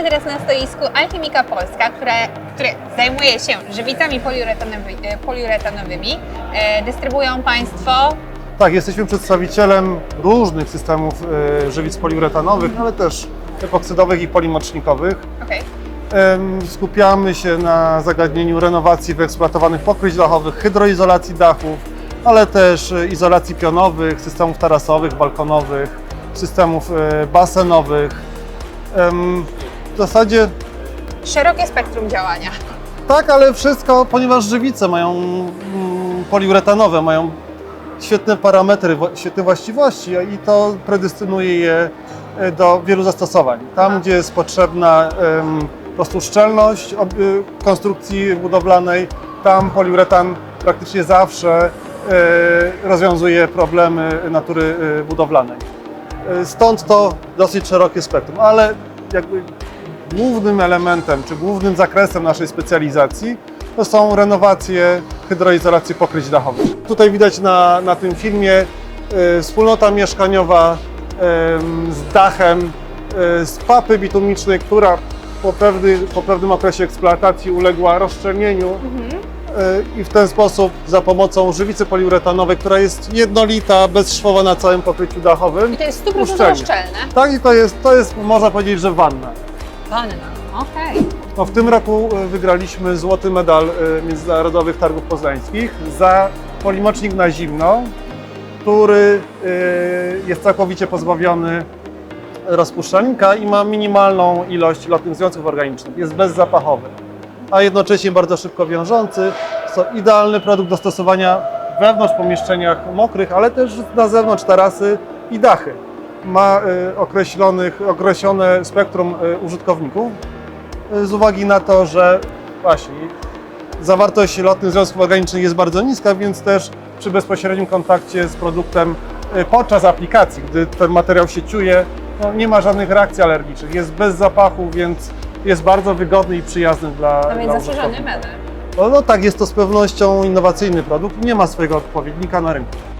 teraz na stoisku Alchemika Polska, które, które zajmuje się żywicami poliuretanowy, e, poliuretanowymi. E, dystrybuują Państwo Tak, jesteśmy przedstawicielem różnych systemów e, żywic poliuretanowych, ale też epoksydowych i polimocznikowych. Okej. Em, Skupiamy się na zagadnieniu renowacji wyeksploatowanych pokryć dachowych, hydroizolacji dachów, ale też e, izolacji pionowych, systemów tarasowych, balkonowych, systemów e, basenowych. W zasadzie Szerokie spektrum działania. tak, ale wszystko, ponieważ żywice mają mm, poliuretanowe, mają świetne parametry, świetne właściwości i to predystynuje je e, do wielu zastosowań. Tam, gdzie jest potrzebna em, po prostu szczelność ob- y, konstrukcji budowlanej, tam poliuretan praktycznie zawsze e, rozwiązuje problemy natury e, budowlanej. E, Stąd to dosyć szerokie spektrum, ale jakby głównym elementem czy głównym zakresem naszej specjalizacji to są renowacje hydroizolacji pokryć dachowych. Tutaj widać na, na tym filmie e, wspólnota mieszkaniowa em, z dachem e, z papy bitumicznej, która po, pewny, po pewnym okresie eksploatacji uległa rozszczelnieniu e, i w ten sposób za pomocą żywicy poliuretanowej, która jest jednolita, bezszwowa na całym pokryciu dachowym. I to jest 100% Uszczelnie. Tak, i to jest, to jest, można powiedzieć, że wanna. Wanna. Okej. No, w tym roku e, wygraliśmy złoty medal e, Międzynarodowych Targów Poznańskich za polimocznik na zimno, który e, jest całkowicie pozbawiony rozpuszczalnika i ma minimalną ilość lotnych związków organicznych. Jest bezzapachowy, a jednocześnie bardzo szybko wiążący. To idealny produkt do stosowania wewnątrz pomieszczeniach mokrych, ale też na zewnątrz tarasy i dachy. Ma e, określonych, określone spektrum e, użytkowników, z uwagi na to, że właśnie zawartość lotnych związków organicznych jest bardzo niska, więc też przy bezpośrednim kontakcie z produktem y, podczas aplikacji, gdy ten materiał się ciuje, no nie ma żadnych reakcji alergicznych. Jest bez zapachu, więc jest bardzo wygodny i przyjazny dla, więc dla zastrzeżony medal. No, no tak, jest to z pewnością innowacyjny produkt nie ma swojego odpowiednika na rynku.